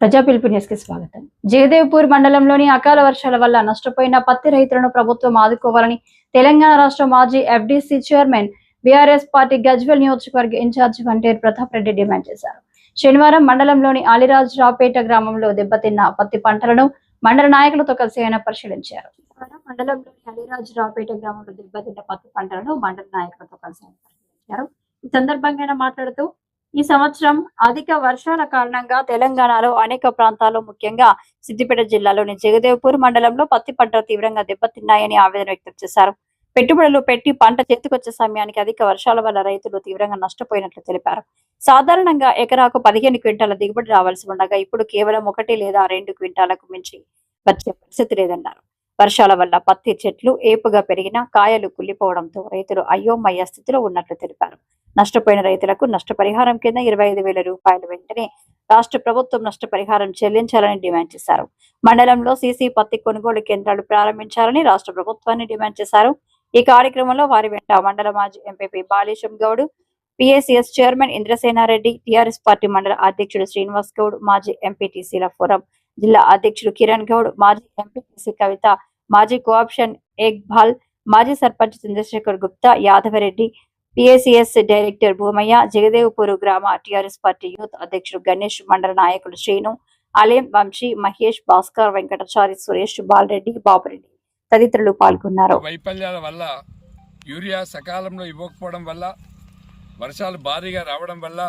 ప్రజా పిలుపు న్యూస్కి స్వాగతం. జయదేవ్పూర్ మండలంలోని అకాల వర్షాల వల్ల నష్టపోయిన పత్తి రైతులను ప్రభుత్వం ఆదుకోవాలని తెలంగాణ రాష్ట్ర మాజీ FDC chairman BRS party Gajwel నియోజకవర్గ ఇన్ఛార్జ్ వంటేరు ప్రతాప్ రెడ్డి డిమాండ్ చేశారు. శనివారం మండలంలోని అలిరాజ్ రాపేట గ్రామంలో దెబ్బతిన్న పత్తి పంటలను మండల నాయకులతో కలిసి ఆయన పరిశీలించారు. మండలంలోని అలిరాజ్ రాపేట గ్రామంలో దెబ్బతిన్న పత్తి పంటలను మండల నాయకులతో కలిసి ఆయన పరిశీలించారు. ఈ సందర్భంగా మాట్లాడుతూ ఈ సంవత్సరం అధిక వర్షాల కారణంగా తెలంగాణలో అనేక ప్రాంతాల్లో ముఖ్యంగా సిద్దిపేట జిల్లాలోని జగదేవ్పూర్ మండలంలో పత్తి పంట తీవ్రంగా దెబ్బతిన్నాయని ఆవేదన వ్యక్తం చేశారు. పెట్టుబడులు పెట్టి పంట చేతికొచ్చే సమయానికి అధిక వర్షాల వల్ల రైతులు తీవ్రంగా నష్టపోయినట్లు తెలిపారు. సాధారణంగా ఎకరాకు పదిహేను క్వింటాల దిగుబడి రావాల్సి ఉండగా ఇప్పుడు కేవలం ఒకటి లేదా రెండు క్వింటాలకు మించి వచ్చే పరిస్థితి లేదన్నారు. వర్షాల వల్ల పత్తి చెట్లు ఏపుగా పెరిగిన కాయలు కుల్లిపోవడంతో రైతులు అయోమయ స్థితిలో ఉన్నట్లు తెలిపారు. నష్టపోయిన రైతులకు నష్టపరిహారం కింద ఇరవై ఐదు వేల రూపాయలు వెంటనే రాష్ట్ర ప్రభుత్వం నష్టపరిహారం చెల్లించాలని డిమాండ్ చేశారు. మండలంలో సీసీ పత్తి కొనుగోలు కేంద్రాలు ప్రారంభించాలని రాష్ట్ర ప్రభుత్వాన్ని డిమాండ్ చేశారు. ఈ కార్యక్రమంలో వారి వెంట మండల మాజీ MPP Balesham Goud PSCS chairman Indrasenareddy TRS party మండల అధ్యక్షుడు శ్రీనివాస్ గౌడ్ మాజీ ఎంపీటీసీల ఫోరం జిల్లా అధ్యక్షుడు కిరణ్ గౌడ్ మాజీ ఎంపీటీసీ కవిత మాజీ కోఆప్షన్ ఏక్బాల్ మాజీ సర్పంచ్ చంద్రశేఖర్ గుప్తా యాదవరెడ్డి పిఎస్సిఎస్ డైరెక్టర్ భూమయ్య జగదేవ్పూర్ గ్రామ టిఆర్ఎస్ పార్టీ యూత్ అధ్యక్షుడు గణేష్ మండల నాయకులు శ్రీను అలేం వంశీ మహేష్ భాస్కర్ వెంకటాచారి సురేష్ బాలరెడ్డి బాబురెడ్డి తదితరులు పాల్గొన్నారు. వైఫల్యాల వల్ల యూరియా సకాలంలో ఇవ్వకపోవడం వల్ల వర్షాలు భారీగా రావడం వల్ల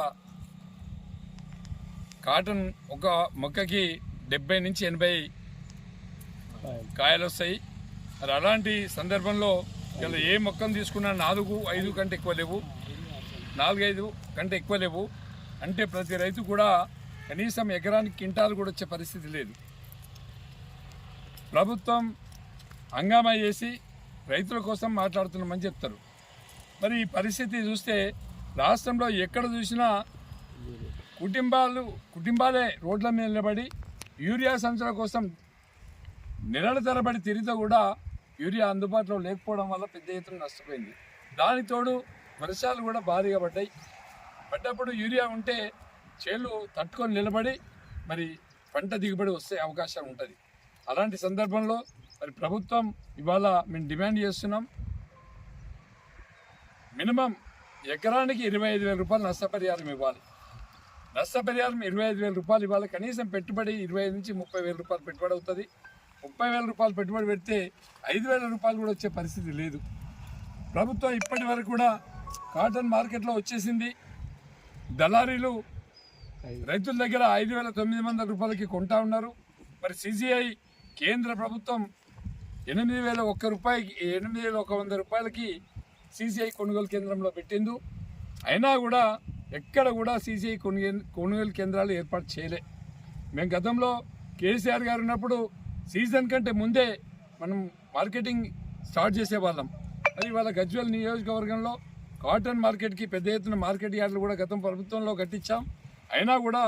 కాటన్ ఒక మొక్కకి డెబ్బై నుంచి ఎనభై కాయలు వస్తాయి మరి అలాంటి సందర్భంలో ఇలా ఏ మొక్కను తీసుకున్నా నాలుగు ఐదు కంటే ఎక్కువ లేవు. నాలుగైదు కంటే ఎక్కువ లేవు. అంటే ప్రతి రైతు కూడా కనీసం ఎకరానికి కింటాలు కూడా వచ్చే పరిస్థితి లేదు. ప్రభుత్వం హంగామా చేసి రైతుల కోసం మాట్లాడుతున్నామని చెప్తారు. మరి ఈ పరిస్థితి చూస్తే రాష్ట్రంలో ఎక్కడ చూసినా కుటుంబాలు కుటుంబాలే రోడ్ల మీద నిలబడి యూరియా సంచుల కోసం నెలల తరబడి తిరిగితే కూడా యూరియా అందుబాటులో లేకపోవడం వల్ల పెద్ద ఎత్తున నష్టపోయింది. దాని తోడు వర్షాలు కూడా భారీగా పడ్డాయి. పడ్డప్పుడు యూరియా ఉంటే చేళ్ళు తట్టుకొని నిలబడి మరి పంట దిగుబడి వస్తే అవకాశం ఉంటుంది. అలాంటి సందర్భంలో మరి ప్రభుత్వం ఇవాళ మేము డిమాండ్ చేస్తున్నాం. మినిమం ఎకరానికి ఇరవై ఐదు వేల రూపాయలు నష్టపరిహారం ఇవ్వాలి. నష్టపరిహారం ఇరవై ఐదు వేల రూపాయలు ఇవ్వాలి. కనీసం పెట్టుబడి ఇరవై ఐదు నుంచి ముప్పై వేల రూపాయలు పెట్టుబడి అవుతుంది. ముప్పై వేల రూపాయలు పెట్టుబడి పెడితే ఐదు వేల రూపాయలు కూడా వచ్చే పరిస్థితి లేదు. ప్రభుత్వం ఇప్పటి వరకు కూడా కాటన్ మార్కెట్లో వచ్చేసింది. దళారీలు రైతుల దగ్గర ఐదు వేల తొమ్మిది వందల రూపాయలకి కొంటా ఉన్నారు. మరి సిజిఐ కేంద్ర ప్రభుత్వం ఎనిమిది వేల ఒక్క రూపాయికి ఎనిమిది వేల ఒక వంద రూపాయలకి సిసిఐ కొనుగోలు కేంద్రంలో పెట్టింది. అయినా కూడా ఎక్కడ కూడా సిసిఐ కొనుగోలు కొనుగోలు కేంద్రాలు ఏర్పాటు చేయలే. మేము గతంలో కేసీఆర్ గారు ఉన్నప్పుడు సీజన్ కంటే ముందే మనం మార్కెటింగ్ స్టార్ట్ చేసేవాళ్ళం మరి ఇవాళ గజ్వేల్ నియోజకవర్గంలో కాటన్ మార్కెట్కి పెద్ద ఎత్తున మార్కెట్ యార్డులు కూడా గతం ప్రభుత్వంలో కట్టించాం. అయినా కూడా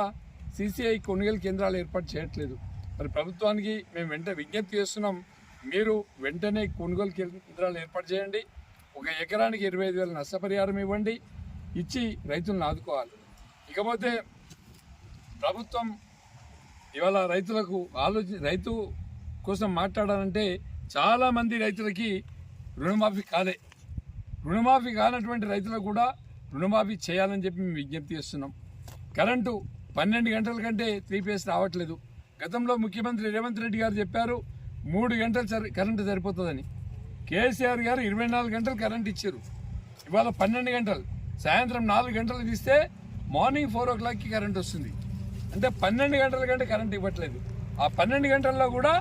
సీసీఐ కొనుగోలు కేంద్రాలు ఏర్పాటు చేయట్లేదు. మరి ప్రభుత్వానికి మేము వెంట విజ్ఞప్తి చేస్తున్నాం. మీరు వెంటనే కొనుగోలు కేంద్రాలు ఏర్పాటు చేయండి. ఒక ఎకరానికి ఇరవై ఐదు వేల నష్టపరిహారం ఇవ్వండి. ఇచ్చి రైతులను ఆదుకోవాలి. ఇకపోతే ప్రభుత్వం ఇవాళ రైతులకు ఆలోచి రైతు కోసం మాట్లాడాలంటే చాలామంది రైతులకి రుణమాఫీ కాలే. రుణమాఫీ కానటువంటి రైతులకు కూడా రుణమాఫీ చేయాలని చెప్పి మేము విజ్ఞప్తి చేస్తున్నాం. కరెంటు పన్నెండు గంటల కంటే త్రీ ఫేస్ రావట్లేదు. గతంలో ముఖ్యమంత్రి రేవంత్ రెడ్డి గారు చెప్పారు మూడు గంటలు సరి కరెంటు సరిపోతుందని. కేసీఆర్ గారు ఇరవై నాలుగు గంటలు కరెంట్ ఇచ్చారు. ఇవాళ పన్నెండు గంటలు. సాయంత్రం నాలుగు గంటలు తీస్తే మార్నింగ్ ఫోర్ ఓ క్లాక్కి కరెంట్ వస్తుంది. అంటే పన్నెండు గంటల కంటే కరెంట్ ఇవ్వట్లేదు. ఆ పన్నెండు గంటల్లో కూడా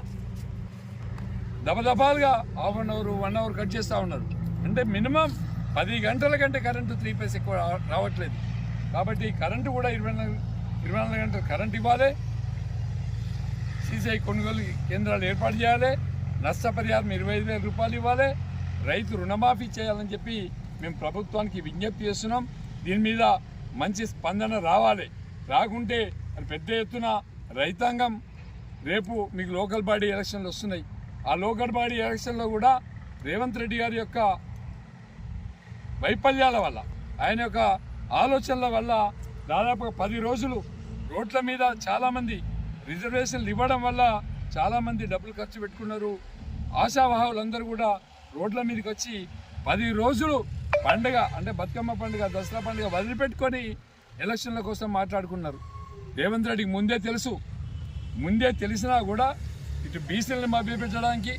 దబదబాలుగా half an hour one hour cut చేస్తూ ఉన్నారు. అంటే మినిమం పది గంటల కంటే కరెంటు త్రీ పేస్ ఎక్కువ రావట్లేదు. కాబట్టి కరెంటు కూడా ఇరవై నాలుగు ఇరవై నాలుగు గంటలు కరెంటు ఇవ్వాలి. సీసీఐ కొనుగోలు కేంద్రాలు ఏర్పాటు చేయాలి. నష్టపరిహారం ఇరవై ఐదు వేల రూపాయలు ఇవ్వాలి. రైతు రుణమాఫీ చేయాలని చెప్పి మేము ప్రభుత్వానికి విజ్ఞప్తి చేస్తున్నాం. దీని మీద మంచి స్పందన రావాలి. రాకుంటే పెద్ద ఎత్తున రైతాంగం రేపు మీకు లోకల్ బాడీ ఎలక్షన్లు వస్తున్నాయి. ఆ లోకల్ బాడీ ఎలక్షన్లో కూడా రేవంత్ రెడ్డి గారి యొక్క వైఫల్యాల వల్ల ఆయన యొక్క ఆలోచనల వల్ల దాదాపు పది రోజులు రోడ్ల మీద చాలామంది రిజర్వేషన్లు ఇవ్వడం వల్ల చాలామంది డబ్బులు ఖర్చు పెట్టుకున్నారు. ఆశావాహులందరూ కూడా రోడ్ల మీదకి వచ్చి పది రోజులు పండగ అంటే బతుకమ్మ పండుగ దసరా పండుగ వదిలిపెట్టుకొని ఎలక్షన్ల కోసం మాట్లాడుకున్నారు. రేవంత్ రెడ్డికి ముందే తెలుసు. ముందే తెలిసినా కూడా ఇటు బీసీలని మభ్యపెట్టడానికి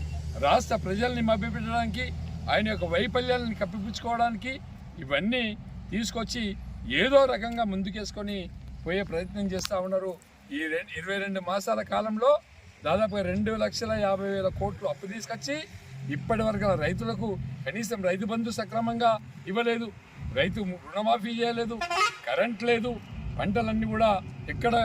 రాష్ట్ర ప్రజల్ని మభ్యపెట్టడానికి ఆయన యొక్క వైఫల్యాలను కప్పిపుచ్చుకోవడానికి ఇవన్నీ తీసుకొచ్చి ఏదో రకంగా ముందుకేసుకొని పోయే ప్రయత్నం చేస్తూ ఉన్నారు. ఈ ఇరవై రెండు మాసాల కాలంలో దాదాపు రెండు లక్షల యాభై వేల కోట్లు అప్పు తీసుకొచ్చి ఇప్పటి వరకు రైతులకు కనీసం రైతు బంధు సక్రమంగా ఇవ్వలేదు. రైతు రుణమాఫీ చేయలేదు. కరెంట్ లేదు. పంటలన్నీ కూడా ఎక్కడ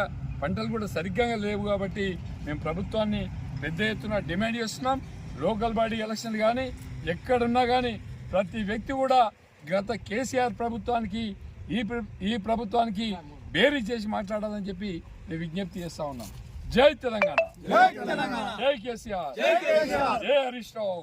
పంటలు కూడా సరిగ్గా లేవు కాబట్టి మేము ప్రభుత్వాన్ని పెద్ద ఎత్తున డిమాండ్ చేస్తున్నాం. లోకల్ బాడీ ఎలక్షన్ కానీ ఎక్కడున్నా కానీ ప్రతి వ్యక్తి కూడా గత కేసీఆర్ ప్రభుత్వానికి ఈ ఈ ప్రభుత్వానికి బేరీ చేసి మాట్లాడాలని చెప్పి నేను విజ్ఞప్తి చేస్తా ఉన్నాం జై తెలంగాణ. జై కేసీఆర్. జై హరీష్ రావు.